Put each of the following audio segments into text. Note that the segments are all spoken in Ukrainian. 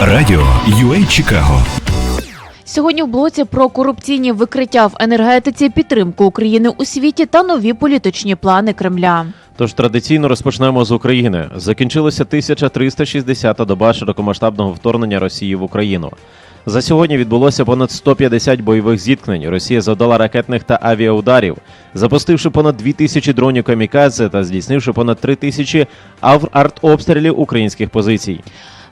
Радіо UA Чикаго. Сьогодні в блоці про корупційні викриття в енергетиці, підтримку України у світі та нові політичні плани Кремля. Тож традиційно розпочнемо з України. Закінчилася 1360-та доба широкомасштабного вторгнення Росії в Україну. За сьогодні відбулося понад 150 бойових зіткнень. Росія завдала ракетних та авіаударів, запустивши понад 2000 дронів камікадзе та здійснивши понад 3000 ав- артобстрілів українських позицій.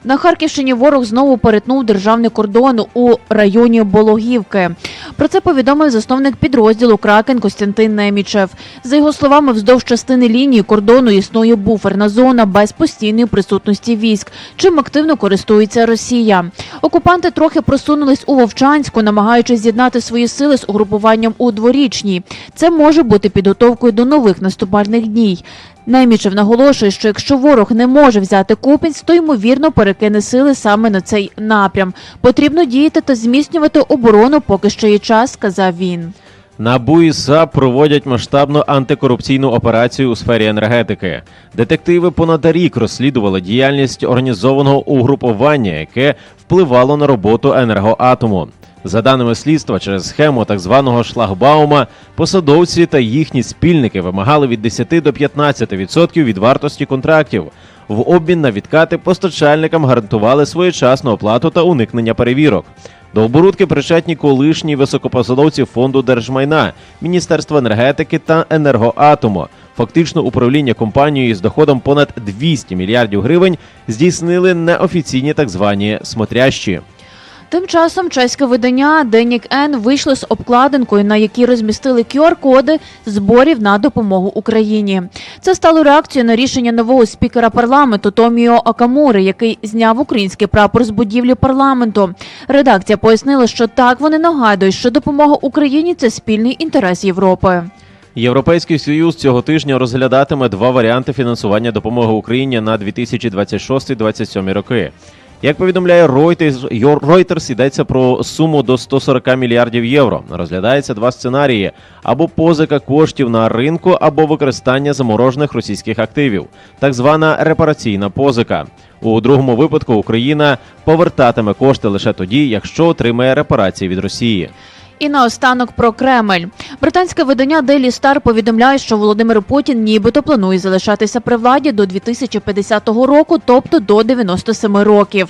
На Харківщині ворог знову перетнув державний кордон у районі Бологівки. Про це повідомив засновник підрозділу Кракен Костянтин Немічев. За його словами, вздовж частини лінії кордону існує буферна зона без постійної присутності військ, чим активно користується Росія. Окупанти трохи просунулись у Вовчанську, намагаючись з'єднати свої сили з угрупуванням у дворічній. Це може бути підготовкою до нових наступальних днів. Немічев наголошує, що якщо ворог не може взяти Купінськ, то ймовірно перекине сили саме на цей напрям. Потрібно діяти та зміцнювати оборону, поки що є час, сказав він. НАБУ і САП проводять масштабну антикорупційну операцію у сфері енергетики. Детективи понад рік розслідували діяльність організованого угрупування, яке впливало на роботу енергоатому. За даними слідства, через схему так званого шлагбаума посадовці та їхні спільники вимагали від 10 до 15% від вартості контрактів. В обмін на відкати постачальникам гарантували своєчасну оплату та уникнення перевірок. До оборудки причетні колишні високопосадовці фонду держмайна, Міністерства енергетики та енергоатому. Фактично управління компанією з доходом понад 200 мільярдів гривень здійснили неофіційні так звані смотрящі. Тим часом чеське видання Денік Н вийшло з обкладинкою, на якій розмістили QR-коди зборів на допомогу Україні. Це стало реакцією на рішення нового спікера парламенту Томіо Акамури, який зняв український прапор з будівлі парламенту. Редакція пояснила, що так вони нагадують, що допомога Україні це спільний інтерес Європи. Європейський союз цього тижня розглядатиме два варіанти фінансування допомоги Україні на 2026-2027 роки. Як повідомляє Reuters, Reuters, йдеться про суму до 140 мільярдів євро. Розглядається два сценарії: або позика коштів на ринку, або використання заморожених російських активів, так звана репараційна позика. У другому випадку Україна повертатиме кошти лише тоді, якщо отримає репарації від Росії. І наостанок про Кремль. Британське видання Daily Star повідомляє, що Володимир Путін нібито планує залишатися при владі до 2050 року, тобто до 97 років.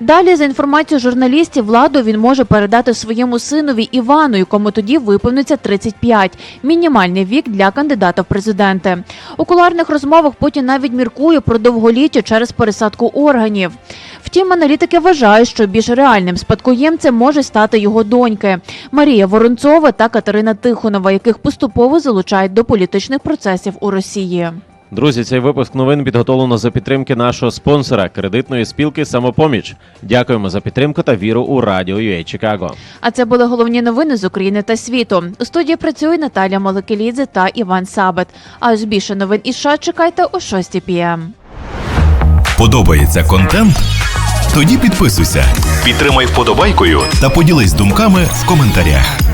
Далі, за інформацією журналістів, владу він може передати своєму синові Івану, якому тоді виповниться 35 – мінімальний вік для кандидата в президенти. У кулуарних розмовах Путін навіть міркує про довголіття через пересадку органів. Втім, аналітики вважають, що більш реальним спадкоємцем може стати його доньки Марія Воронцова та Катерина Тихонова, яких поступово залучають до політичних процесів у Росії. Друзі, цей випуск новин підготовлено за підтримки нашого спонсора кредитної спілки Самопоміч. Дякуємо за підтримку та віру у радіо UA Чикаго. А це були головні новини з України та світу. У студії працює Наталя Молекелідзе та Іван Сабет. А ось більше новин із США чекайте о 6 пм. Подобається контент? Тоді підписуйся, підтримай вподобайкою та поділись думками в коментарях.